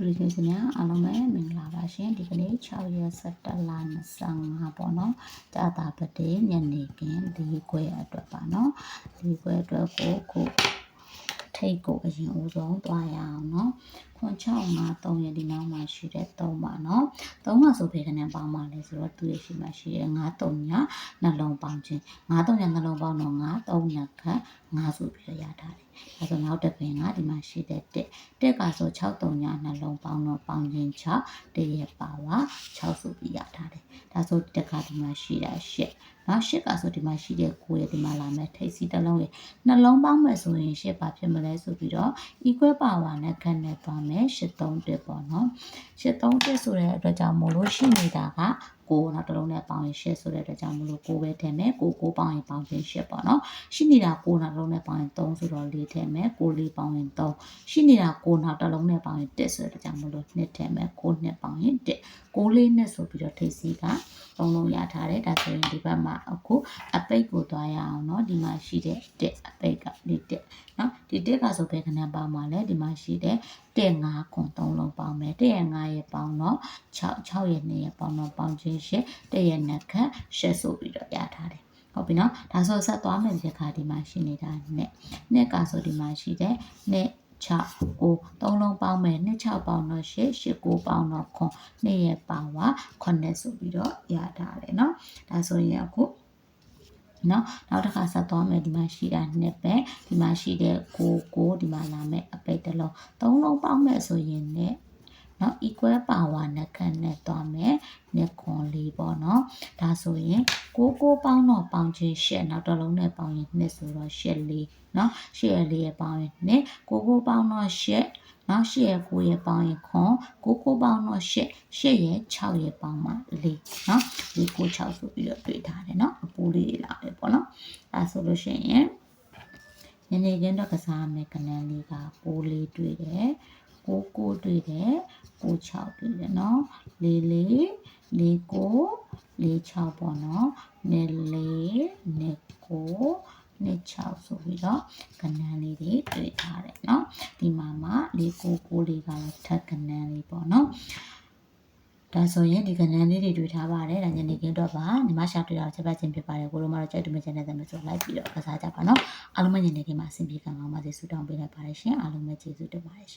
တူရီချင်းများအားလုံးပဲမင်္ဂလာပါရှင်ဒီကနေ့6ရက်17လ25ပေါ့နော်ကြာတာပတေညနေခင်းဒီခွဲအတွက်ပါနော်ဒီခွဲအတွက်ကိုကိုထိတ်ကိုအရင်ဦးဆုံးသွားရအောင်နော် ခွန်653ရဲ့ဒီနောက်မှာရှိတဲ့3ပါနော်3ပါဆိုဖေကနေပေါင်းပါလဲဆိုတော့သူရဲ့ရှိမှရှိရဲ့93ညနှလုံးပေါင်းခြင်း93ညနှလုံးပေါင်းတော့93ညခတ်5ဆိုပြီးတော့ရထားတယ်အဲဆိုနောက်တစ်ပင်ကဒီမှာရှိတဲ့1တက်ကဆို63ညနှလုံးပေါင်းတော့ပေါင်းခြင်း6တရဲ့ပါဝါ6ဆိုပြီးရထားတယ်ဒါဆိုတက်ကဒီမှာရှိတာ8နော်8ကဆိုဒီမှာရှိတဲ့9ရဲ့ဒီမှာလာမယ်ထိပ်စီတစ်လုံးရဲ့နှလုံးပေါင်းမယ်ဆိုရင်8ပါဖြစ်မလဲဆိုပြီးတော့ equal power နဲ့ခန့်နဲ့သွားမယ်831ပေါ့နော်831ဆိုတဲ့အတွက်ကြောင့်မို့လို့ရှိနေတာက 9နောက်တစ်လုံးနဲ့ပေါင်းရင်8ဆိုတဲ့အတွက်ကြောင့်မလို့9ပဲထည့်မယ်9 9ပေါင်းရင်ပေါင်းခြင်း8ပေါ့နော်ရှိနေတာ9နောက်တစ်လုံးနဲ့ပေါင်းရင်3ဆိုတော့4ထည့်မယ်9 4ပေါင်းရင်3ရှိနေတာ9နောက်တစ်လုံးနဲ့ပေါင်းရင်1ဆိုတဲ့အတွက်ကြောင့်မလို့2ထည့်မယ်9နှစ်ပေါင်းရင်1 9လေးနဲ့ဆိုပြီးတော့ထိပ်စီက3လုံးရထားတယ်ဒါဆိုရင်ဒီဘက်မှာအခုအပိတ်ကိုသွားရအောင်เนาะဒီမှာရှိတဲ့1အပိတ်ကဒီ1เนาะဒီ1ကဆိုဘယ်ခဏပေါင်းမှာလဲဒီမှာရှိတဲ့1 5ခွန်3လုံးပေါင်းမယ်1ရဲ့5ရဲ့ပေါင်းတော့6 6ရဲ့2ရဲ့ပေါင်းတော့ပေါင်းခြင်း ရှစ်1ရဲ့2ခန့်ရှစ်ဆိုပြီးတော့ရထားတယ်ဟုတ်ပြီနော်ဒါဆိုဆက်သွားမယ်ဒီခါဒီမှာရှိနေတာနဲ့နဲ့ကဆိုဒီမှာရှိတဲ့နဲ့6ကို3လုံးပေါင်းမယ်2 6ပေါင်းတော့8 8 9ပေါင်းတော့ခွန်2ရဲ့ပေါင်းပါ9ဆိုပြီးတော့ရထားတယ်เนาะဒါဆိုရင်အခုနော်နောက်တစ်ခါဆက်သွားမယ်ဒီမှာရှိတာနှစ်ပဲဒီမှာရှိတဲ့ကိုကိုဒီမှာလာမယ်အပိတ်တစ်လုံးသုံးလုံးပေါင်းမယ်ဆိုရင်ねနော် equal power နဲ့ခန့်နဲ့သွားမယ်နှစ်ခွ ု န်လေးပေါ့နော်ဒါဆိုရင်ကိုကိုပေါင်းတော့ပေါင်းချင်းရှက်နောက်တစ်လုံးနဲ့ပေါင်းရင်နှစ်ဆိုတော့ရှက်လေးနော်ရှက်လေးရပေါင်းရင်နှစ်ကိုကိုပေါင်းတော့ရှက်နောက်ရှစ်ရဲ့9ရဲ့ပေါင်းရင်ခွန်ကိုကိုပေါင်းတော့ရှစ်ရှစ်ရဲ့6ရဲ့ပေါင်းမှ4နော်ဒီကို6ဆိုပြီးတော့တွေ့ထားတယ်နော်အပူလေးလာတယ်ပေါ့နော်ဒါဆိုလို့ရှိရင်ညနေခင်းတော့ကစားမယ်ကနန်းလေးကပိုးလေးတွေ့တယ်ကိုကိုတွေ့တယ်ကို6တွေ့တယ်နော်လေးလေး လေးကိုလေးချောက်ပေါ့နော်နေလေးနေကိုနေချောက်ဆိုပြီးတော့ကဏ္ဍလေးတွေတွေ့ထားတယ်နော်ဒီမှာမှလေးကိုကိုလေးကလည်းထပ်ကဏ္ဍလေးပေါ့နော်ဒါဆိုရင်ဒီကဏ္ဍလေးတွေတွေ့ထားပါတယ်။ဒါညနေခင်းတော့ပါညီမရှာတွေ့တာချက်ပတ်ချင်းဖြစ်ပါတယ်။ကိုလိုမတော့ကြိုက်တူမချင်တဲ့သမီးဆိုလိုက်ပြီးတော့ကစားကြပါနော်။အားလုံးပဲညနေခင်းမှာအဆင်ပြေကောင်းပါစေဆုတောင်းပေးလိုက်ပါတယ်ရှင်။အားလုံးပဲကျေးဇူးတင်ပါတယ်ရှင်။